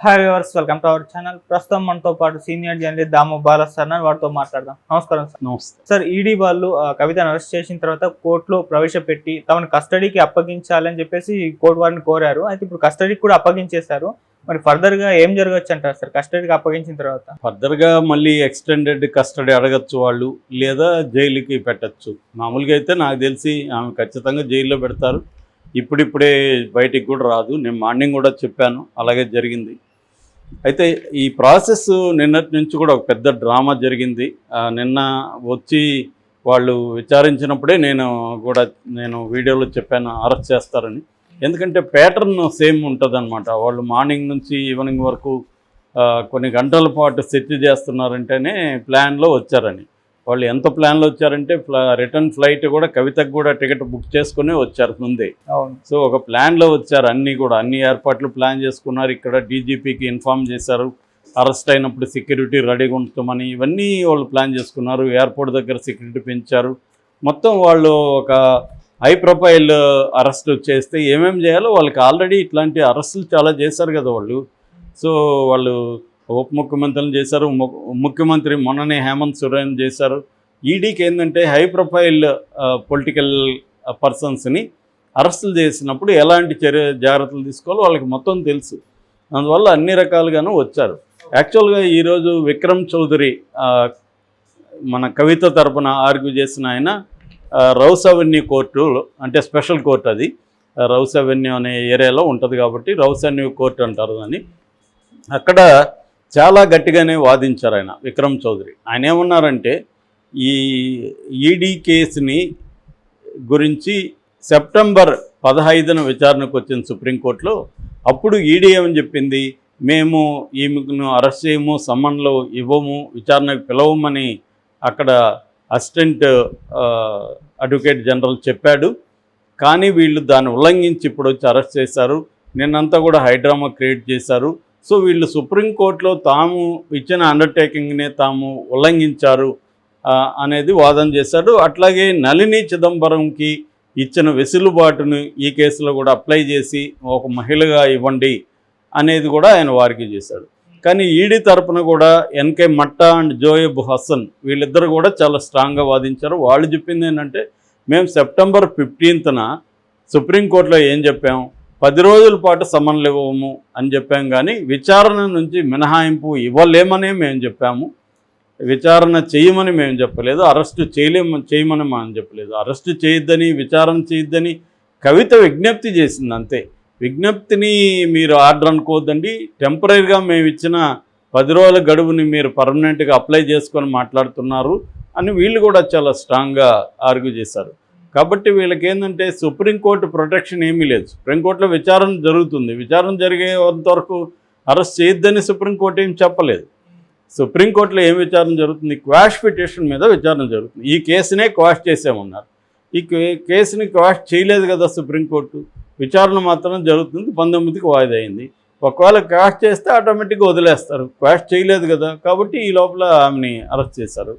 Hi viewers welcome to our channel ప్రస్తుతం మనతో పాటు senior journalist Damu Bala sir వారితో మాట్లాడదాం. నమస్కారం సార్ నమస్తే. సార్ ఈడీ వాళ్ళు ఆ, కవితను అరెస్ట్ చేసిన తర్వాత కోర్టులో ప్రవేశపెట్టి తమను కస్టడీకి అప్పగించాలని చెప్పేసి కోర్టు వారిని కోరారు. అయితే ఇప్పుడు కస్టడీకి కూడా అప్పగించేశారు. మరి ఫర్దర్గా ఏం జరగచ్చు అంటారు సార్ కస్టడీకి అప్పగించిన తర్వాత? ఫర్దర్గా మళ్ళీ ఎక్స్టెండెడ్ కస్టడీ అడగచ్చు వాళ్ళు లేదా జైలుకి పెట్టచ్చు. మామూలుగా అయితే నాకు తెలిసి ఆమె ఖచ్చితంగా జైల్లో పెడతారు. ఇప్పుడిప్పుడే బయటికి కూడా రాదు. నేను మార్నింగ్ కూడా చెప్పాను. అలాగే జరిగింది. అయితే ఈ ప్రాసెస్ నిన్నటి నుంచి కూడా ఒక పెద్ద డ్రామా జరిగింది. నిన్న వచ్చి వాళ్ళు విచారించినప్పుడే నేను కూడా నేను వీడియోలో చెప్పాను అరెస్ట్ చేస్తారని. ఎందుకంటే ప్యాటర్న్ సేమ్ ఉంటుంది వాళ్ళు మార్నింగ్ నుంచి ఈవినింగ్ వరకు కొన్ని గంటల పాటు సెట్ చేస్తున్నారంటేనే ప్లాన్లో వచ్చారని. వాళ్ళు ఎంత ప్లాన్లో వచ్చారంటే ఫ్లా రిటర్న్ ఫ్లైట్ కూడా కవితకు కూడా టికెట్ బుక్ చేసుకునే వచ్చారు ముందే. సో ఒక ప్లాన్లో వచ్చారు అన్నీ కూడా అన్ని ఏర్పాట్లు ప్లాన్ చేసుకున్నారు. ఇక్కడ డీజీపీకి ఇన్ఫామ్ చేశారు. అరెస్ట్ అయినప్పుడు సెక్యూరిటీ రెడీగా ఉంచమని ఇవన్నీ వాళ్ళు ప్లాన్ చేసుకున్నారు. ఎయిర్పోర్ట్ దగ్గర సెక్యూరిటీ పెంచారు. మొత్తం వాళ్ళు ఒక హై ప్రొఫైల్ అరెస్ట్ చేస్తే ఏమేమి చేయాలో వాళ్ళకి ఆల్రెడీ ఇట్లాంటి అరెస్టులు చాలా చేశారు కదా వాళ్ళు. సో వాళ్ళు ఉప ముఖ్యమంత్రులను చేశారు. ము- ముఖ్యమంత్రి మొన్ననే హేమంత్ సురేన్ చేశారు. ఈడీకి ఏంటంటే హై ప్రొఫైల్ పొలిటికల్ పర్సన్స్ని అరెస్టులు చేసినప్పుడు ఎలాంటి చర్య జాగ్రత్తలు తీసుకోవాలో వాళ్ళకి మొత్తం తెలుసు. అందువల్ల అన్ని రకాలుగాను వచ్చారు. యాక్చువల్గా ఈరోజు విక్రమ్ చౌదరి మన కవిత తరపున ఆర్గ్యూ చేసిన ఆయన రౌస్ అవెన్యూ కోర్టు అంటే స్పెషల్ కోర్టు అది. రౌస్ అవెన్యూ అనే ఏరియాలో ఉంటుంది కాబట్టి రౌస్ అవెన్యూ కోర్టు అంటారు దాన్ని. అక్కడ చాలా గట్టిగానే వాదించారు ఆయన విక్రమ్ చౌదరి. ఆయన ఏమన్నారంటే ఈ ఈడీ కేసుని గురించి సెప్టెంబర్ పదహైదున విచారణకు వచ్చింది సుప్రీంకోర్టులో అప్పుడు ఈడీ ఏమని చెప్పింది? మేము ఈమెను అరెస్ట్ చేయము సమ్మన్లు ఇవ్వము విచారణకు పిలవమని అక్కడ అసిస్టెంట్ అడ్వకేట్ జనరల్ చెప్పాడు. కానీ వీళ్ళు దాన్ని ఉల్లంఘించి ఇప్పుడు వచ్చి అరెస్ట్ చేశారు. నిన్నంతా కూడా హైడ్రామా క్రియేట్ చేశారు. సో వీళ్ళు సుప్రీంకోర్టులో తాము ఇచ్చిన అండర్టేకింగ్నే తాము ఉల్లంఘించారు అనేది వాదన చేశాడు అట్లాగే నళిని చిదంబరంకి ఇచ్చిన వెసులుబాటును ఈ కేసులో కూడా అప్లై చేసి ఒక మహిళగా ఇవ్వండి అనేది కూడా ఆయన వారికి చేశాడు. కానీ ఈడీ తరపున కూడా ఎన్కే మట్టా అండ్ జోయబ్ హసన్ వీళ్ళిద్దరు కూడా చాలా స్ట్రాంగ్గా వాదించారు. వాళ్ళు చెప్పింది ఏంటంటే మేము సెప్టెంబర్ ఫిఫ్టీన్త్న సుప్రీంకోర్టులో ఏం చెప్పాం? పది రోజుల పాటు సమన్లు ఇవ్వము అని చెప్పాం కానీ విచారణ నుంచి మినహాయింపు ఇవ్వలేమనే మేము చెప్పాము. విచారణ చేయమని మేము చెప్పలేదు. అరెస్టు చేయలేము చేయమని మనం చెప్పలేదు. అరెస్టు చేయొద్దని విచారణ చేయొద్దని కవిత విజ్ఞప్తి చేసింది అంతే. విజ్ఞప్తిని మీరు ఆర్డర్ అనుకోవద్దండి. టెంపరీగా మేము ఇచ్చిన పది రోజుల గడువుని మీరు పర్మనెంట్గా అప్లై చేసుకొని మాట్లాడుతున్నారు అని వీళ్ళు కూడా చాలా స్ట్రాంగ్గా ఆర్గ్యూ చేశారు. కాబట్టి వీళ్ళకి ఏంటంటే సుప్రీంకోర్టు ప్రొటెక్షన్ ఏమీ లేదు. సుప్రీంకోర్టులో విచారణ జరుగుతుంది. విచారణ జరిగేంత వరకు అరెస్ట్ చేయొద్దని సుప్రీంకోర్టు ఏం చెప్పలేదు. సుప్రీంకోర్టులో ఏం విచారణ జరుగుతుంది? క్వాష్ పిటిషన్ మీద విచారణ జరుగుతుంది. ఈ కేసునే క్వాష్ చేసామన్నారు ఈ కేసుని క్వాష్ చేయలేదు కదా సుప్రీంకోర్టు విచారణ మాత్రం జరుగుతుంది. పంతొమ్మిదికి వాయిదా అయింది. ఒకవేళ క్వాష్ చేస్తే ఆటోమేటిక్గా వదిలేస్తారు. క్వాష్ చేయలేదు కదా. కాబట్టి ఈ లోపల ఆమెని అరెస్ట్ చేశారు.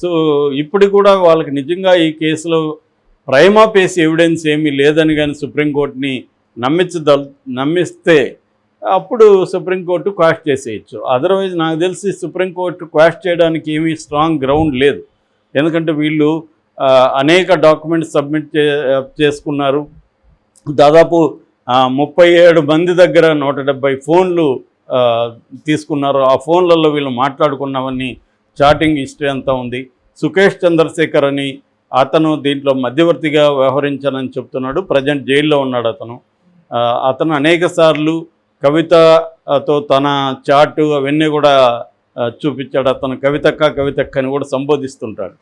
సో ఇప్పుడు కూడా వాళ్ళకి నిజంగా ఈ కేసులో ప్రైమా పేసి ఎవిడెన్స్ ఏమీ లేదని కానీ సుప్రీంకోర్టుని నమ్మించదల్ నమ్మిస్తే అప్పుడు సుప్రీంకోర్టు క్వాష్ చేసేయచ్చు. అదర్వైజ్ నాకు తెలిసి సుప్రీంకోర్టు క్వాష్ చేయడానికి ఏమీ స్ట్రాంగ్ గ్రౌండ్ లేదు. ఎందుకంటే వీళ్ళు అనేక డాక్యుమెంట్స్ సబ్మిట్ చే చేసుకున్నారు. దాదాపు ముప్పై ఏడు మంది దగ్గర నూట డెబ్బై ఫోన్లు తీసుకున్నారు. ఆ ఫోన్లలో వీళ్ళు మాట్లాడుకున్నవన్నీ చాటింగ్ హిస్టరీ అంతా ఉంది. సుకేష్ చంద్రశేఖర్ అని అతను దీంట్లో మధ్యవర్తిగా వ్యవహరించానని చెప్తున్నాడు. ప్రజెంట్ జైల్లో ఉన్నాడు అతను. అతను అనేక సార్లు కవితతో తన చాటు అవన్నీ కూడా చూపించాడు. అతను కవితక్క కవితక్క అని కూడా సంబోధిస్తుంటాడు.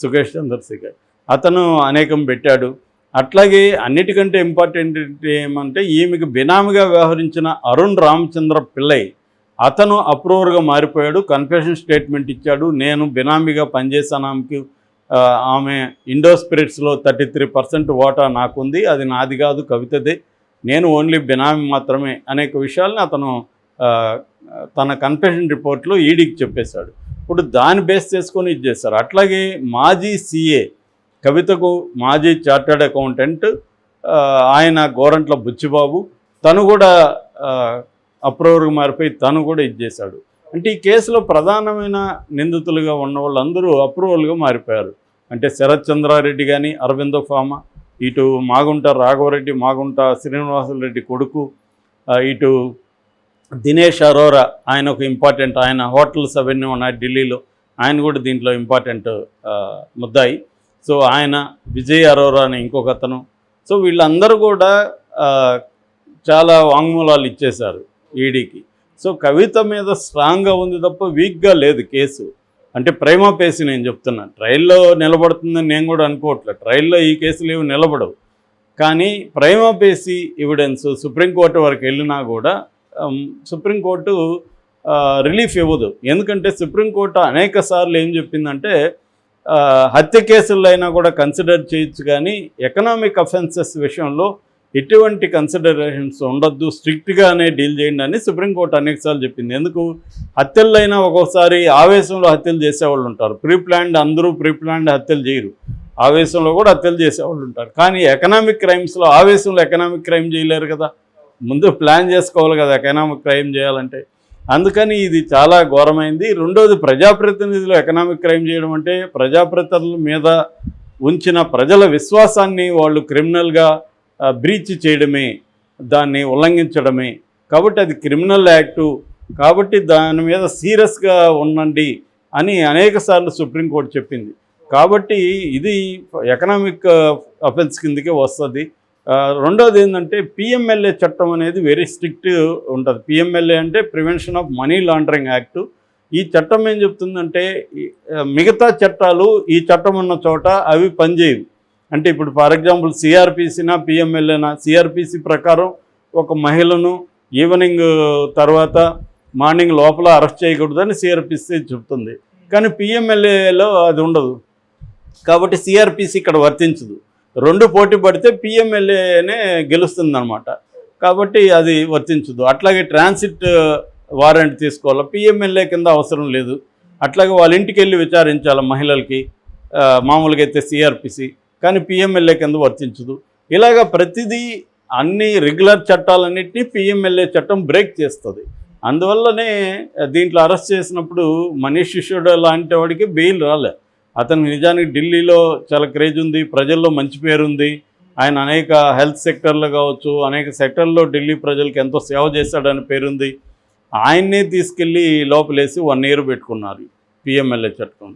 సుఖేష్ చంద్రశేఖర్ అతను అనేకం పెట్టాడు. అట్లాగే అన్నిటికంటే ఇంపార్టెంట్ ఏమంటే ఈమెకు బినామీగా వ్యవహరించిన అరుణ్ రామచంద్ర పిల్లై అతను అప్రూవర్గా మారిపోయాడు. కన్ఫెషన్ స్టేట్మెంట్ ఇచ్చాడు. నేను బినామీగా పనిచేశాను ఆమెకి. ఆమె ఇండో స్పిరిట్స్లో థర్టీ త్రీ పర్సెంట్ ఓటా నాకుంది. అది నాది కాదు కవితదే. నేను ఓన్లీ బినామీ మాత్రమే అనేక విషయాలను అతను తన కన్ఫెషన్ రిపోర్ట్లో ఈడీకి చెప్పేశాడు. ఇప్పుడు దాన్ని బేస్ చేసుకొని ఇది చేశారు. అట్లాగే మాజీ సీఏ కవితకు మాజీ చార్టర్డ్ అకౌంటెంట్ ఆయన గోరంట్ల బుచ్చిబాబు తను కూడా ఆ, అప్రూవర్గా మారిపోయి తను కూడా ఇది చేశాడు. అంటే ఈ కేసులో ప్రధానమైన నిందితులుగా ఉన్న వాళ్ళందరూ అప్రూవల్గా మారిపోయారు. అంటే శరత్ చంద్రారెడ్డి కానీ అరవిందో ఫామ ఇటు మాగుంట రాఘవరెడ్డి మాగుంట శ్రీనివాసరెడ్డి కొడుకు ఇటు దినేష్ అరోరా ఆయన ఒక ఇంపార్టెంట్ ఆయన హోటల్స్ అవన్నీ ఉన్నాయి ఢిల్లీలో ఆయన కూడా దీంట్లో ఇంపార్టెంట్ ముద్దాయి. సో ఆయన విజయ్ అరోరా అని ఇంకొక అతను. సో వీళ్ళందరూ కూడా చాలా వాంగ్మూలాలు ఇచ్చేశారు ఈడీకి. సో కవిత మీద స్ట్రాంగ్గా ఉంది తప్ప వీక్గా లేదు కేసు. అంటే ప్రేమ పేసి నేను చెప్తున్నా. ట్రయల్లో నిలబడుతుందని నేను కూడా అనుకోవట్లేదు ట్రయల్లో ఈ కేసులు ఏమి నిలబడవు. కానీ ప్రేమ పేసి ఎవిడెన్స్ సుప్రీంకోర్టు వరకు వెళ్ళినా కూడా సుప్రీంకోర్టు రిలీఫ్ ఇవ్వదు. ఎందుకంటే సుప్రీంకోర్టు అనేక సార్లు ఏం చెప్పిందంటే హత్య కేసుల్లో అయినా కూడా కన్సిడర్ చేయొచ్చు కానీ ఎకనామిక్ అఫెన్సెస్ విషయంలో ఎటువంటి కన్సిడరేషన్స్ ఉండొద్దు స్ట్రిక్ట్గానే డీల్ చేయండి అని సుప్రీంకోర్టు అనేకసార్లు చెప్పింది. ఎందుకు? హత్యలైనా ఒక్కోసారి ఆవేశంలో హత్యలు చేసేవాళ్ళు ఉంటారు. ప్రీప్లాన్డ్ అందరూ ప్రీప్లాన్డ్ హత్యలు చేయరు. ఆవేశంలో కూడా హత్యలు చేసేవాళ్ళు ఉంటారు. కానీ ఎకనామిక్ క్రైమ్స్లో ఆవేశంలో ఎకనామిక్ క్రైమ్ చేయలేరు కదా. ముందు ప్లాన్ చేసుకోవాలి కదా ఎకనామిక్ క్రైమ్ చేయాలంటే. అందుకని ఇది చాలా ఘోరమైంది. రెండోది ప్రజాప్రతినిధులు ఎకనామిక్ క్రైమ్ చేయడం అంటే ప్రజాప్రతినిధుల మీద ఉంచిన ప్రజల విశ్వాసాన్ని వాళ్ళు క్రిమినల్గా బ్రీచ్ చేయడమే దాన్ని ఉల్లంఘించడమే. కాబట్టి అది క్రిమినల్ యాక్టు కాబట్టి దాని మీద సీరియస్గా ఉండండి అని అనేక సార్లు సుప్రీంకోర్టు చెప్పింది. కాబట్టి ఇది ఎకనామిక్ అఫెన్స్ కిందకే వస్తుంది. రెండోది ఏంటంటే పిఎంఎల్ఏ చట్టం అనేది వెరీ స్ట్రిక్ట్ ఉంటుంది. పిఎంఎల్ఏ అంటే prevention of money laundering act. ఈ చట్టం ఏం చెప్తుందంటే మిగతా చట్టాలు ఈ చట్టం ఉన్న చోట అవి పనిచేయవు. అంటే ఇప్పుడు ఫర్ ఎగ్జాంపుల్ సిఆర్పిసినా పిఎంఎల్ఏనా సిఆర్పిసి ప్రకారం ఒక మహిళను ఈవినింగ్ తర్వాత మార్నింగ్ లోపల అరెస్ట్ చేయకూడదని సిఆర్పిసి చెప్తుంది. కానీ పిఎంఎల్ఏలో అది ఉండదు. కాబట్టి సిఆర్పిసి ఇక్కడ వర్తించదు. రెండు పోటీ పడితే పిఎంఎల్ఏనే గెలుస్తుంది అనమాట కాబట్టి అది వర్తించదు. అట్లాగే ట్రాన్సిట్ వారెంట్ తీసుకోవాలి? పిఎంఎల్ఏ కింద అవసరం లేదు. అట్లాగే వాళ్ళ ఇంటికి వెళ్ళి విచారించాలి మహిళలకి? మామూలుగా అయితే సిఆర్పిసి కానీ పిఎంఎల్ఏ కింద వర్తించదు? ఇలాగ ప్రతిదీ అన్ని రెగ్యులర్ చట్టాలన్నింటినీ పిఎంఎల్ఏ చట్టం బ్రేక్ చేస్తుంది. అందువల్లనే దీంట్లో అరెస్ట్ చేసినప్పుడు మనీష్ శిష్యుడు లాంటి వాడికి బెయిల్ రాలే. అతను నిజానికి ఢిల్లీలో చాలా క్రేజ్ ఉంది ప్రజల్లో మంచి పేరు ఉంది. ఆయన అనేక హెల్త్ సెక్టర్లో కావచ్చు అనేక సెక్టర్లో ఢిల్లీ ప్రజలకు ఎంతో సేవ చేశాడని పేరుంది. ఆయన్నే తీసుకెళ్ళి లోపలేసి వన్ ఇయర్ పెట్టుకున్నారు పిఎంఎల్ఏ చట్టం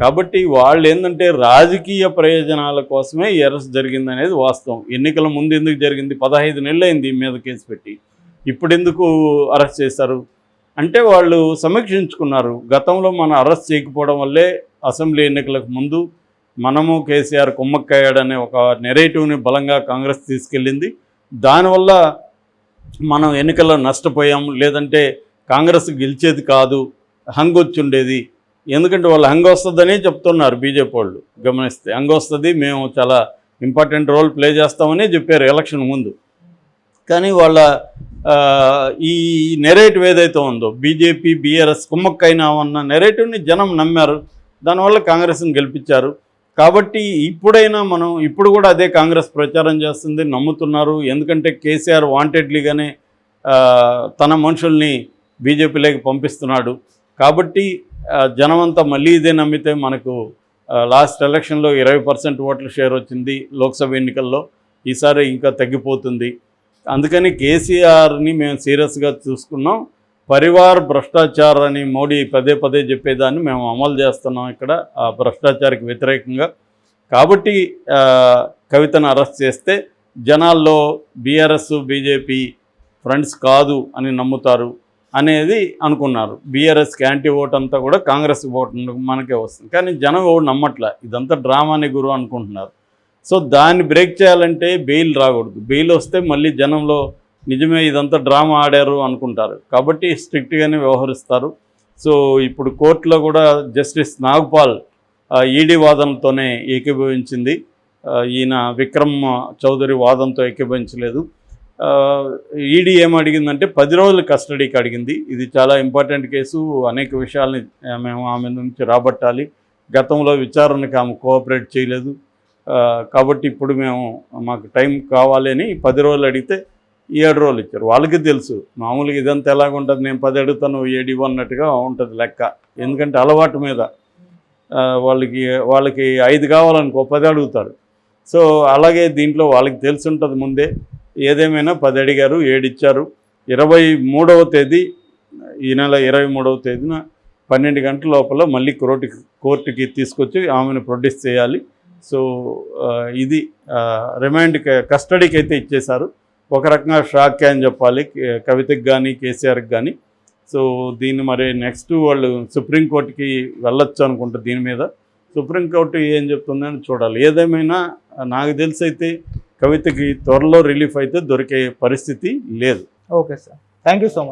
కాబట్టి వాళ్ళు ఏంటంటే రాజకీయ ప్రయోజనాల కోసమే ఈ అరెస్ట్ జరిగింది అనేది వాస్తవం. ఎన్నికల ముందు ఎందుకు జరిగింది? పదహైదు నెలలైంది అయింది ఈ మీద కేసు పెట్టి. ఇప్పుడు ఎందుకు అరెస్ట్ చేశారు? అంటే వాళ్ళు సమీక్షించుకున్నారు. గతంలో మనం అరెస్ట్ చేయకపోవడం వల్లే అసెంబ్లీ ఎన్నికలకు ముందు మనము కేసీఆర్ కుమ్మక్కయ్యాడనే ఒక నెరేటివ్ని బలంగా కాంగ్రెస్ తీసుకెళ్ళింది. దానివల్ల మనం ఎన్నికల్లో నష్టపోయాం లేదంటే కాంగ్రెస్ గెలిచేది కాదు. హంగొచ్చుండేది. ఎందుకంటే వాళ్ళు హంగ వస్తుందనే చెప్తున్నారు బీజేపీ వాళ్ళు. గమనిస్తే హంగ వస్తుంది మేము చాలా ఇంపార్టెంట్ రోల్ ప్లే చేస్తామని చెప్పారు ఎలక్షన్ ముందు. కానీ వాళ్ళ ఈ నెరేటివ్ ఏదైతే ఉందో బీజేపీ బీఆర్ఎస్ కుమ్మక్కైనా ఉన్న నెరేటివ్ని జనం నమ్మారు. దానివల్ల కాంగ్రెస్ని గెలిపించారు. కాబట్టి ఇప్పుడైనా మనం ఇప్పుడు కూడా అదే కాంగ్రెస్ ప్రచారం చేస్తుంది నమ్ముతున్నారు. ఎందుకంటే కేసీఆర్ వాంటెడ్లీగానే తన మనుషుల్ని బీజేపీలోకి పంపిస్తున్నాడు. కాబట్టి జనమంతా మళ్ళీ ఇదే నమ్మితే మనకు లాస్ట్ ఎలక్షన్లో ఇరవై పర్సెంట్ ఓట్ల షేర్ వచ్చింది లోక్సభ ఎన్నికల్లో. ఈసారి ఇంకా తగ్గిపోతుంది. అందుకని కేసీఆర్ని మేము సీరియస్గా చూసుకున్నాం. పరివార్ భ్రష్టాచార్ అని మోడీ పదే పదే చెప్పేదాన్ని మేము అమలు చేస్తున్నాం ఇక్కడ ఆ భ్రష్టాచారికి వ్యతిరేకంగా. కాబట్టి కవితను అరెస్ట్ చేస్తే జనాల్లో బీఆర్ఎస్ బీజేపీ ఫ్రెండ్స్ కాదు అని నమ్ముతారు. అనేది అనుకున్నారు. బీఆర్ఎస్కి యాంటీ ఓట్ అంతా కూడా కాంగ్రెస్ ఓట్ మనకే వస్తుంది. కానీ జనం ఓటు నమ్మట్లే? ఇదంతా డ్రామాని గురు అనుకుంటున్నారు. సో దాన్ని బ్రేక్ చేయాలంటే బెయిల్ రాకూడదు. బెయిల్ వస్తే మళ్ళీ జనంలో నిజమే ఇదంతా డ్రామా ఆడారు అనుకుంటారు. కాబట్టి స్ట్రిక్ట్గానే వ్యవహరిస్తారు. సో ఇప్పుడు కోర్టులో కూడా జస్టిస్ నాగ్పాల్ ఈడీ వాదనతోనే ఏకీభవించింది. ఈయన విక్రమ్ చౌదరి వాదంతో ఏకీభవించలేదు. ఈడీ ఏం అడిగిందంటే పది రోజుల కస్టడీకి అడిగింది. ఇది చాలా ఇంపార్టెంట్ కేసు. అనేక విషయాల్ని మేము ఆమె నుంచి రాబట్టాలి. గతంలో విచారణకి ఆమె కోఆపరేట్ చేయలేదు. కాబట్టి ఇప్పుడు మేము మాకు టైం కావాలి అని పది రోజులు అడిగితే ఏడు రోజులు ఇచ్చారు. వాళ్ళకి తెలుసు. మామూలుగా ఇదంతా ఎలాగుంటుంది? నేను పది అడుగుతాను నువ్వు ఏడు అన్నట్టుగా ఉంటుంది లెక్క. ఎందుకంటే అలవాటు మీద. వాళ్ళకి వాళ్ళకి ఐదు కావాలనుకో పది అడుగుతారు. సో అలాగే దీంట్లో వాళ్ళకి తెలిసి ఉంటుంది ముందే. ఏదేమైనా పది అడిగారు ఏడిచ్చారు. ఇరవై మూడవ తేదీ ఈ నెల ఇరవై మూడవ తేదీన పన్నెండు గంటల లోపల మళ్ళీ కోర్టుకి కోర్టుకి తీసుకొచ్చి ఆమెను ప్రొడ్యూస్ చేయాలి. సో ఇది రిమైండ్ కస్టడీకి అయితే ఇచ్చేశారు. ఒక రకంగా షాక్ అని చెప్పాలి కవితకి కానీ కేసీఆర్కి కానీ సో దీన్ని మరి నెక్స్ట్ వాళ్ళు సుప్రీంకోర్టుకి వెళ్ళొచ్చు అనుకుంటా దీని మీద. సుప్రీంకోర్టు ఏం చెప్తుందని చూడాలి. ఏదేమైనా నాకు తెలిసి అయితే కవితకి త్వరలో రిలీఫ్ అయితే దొరికే పరిస్థితి లేదు. Okay sir. Thank you so much.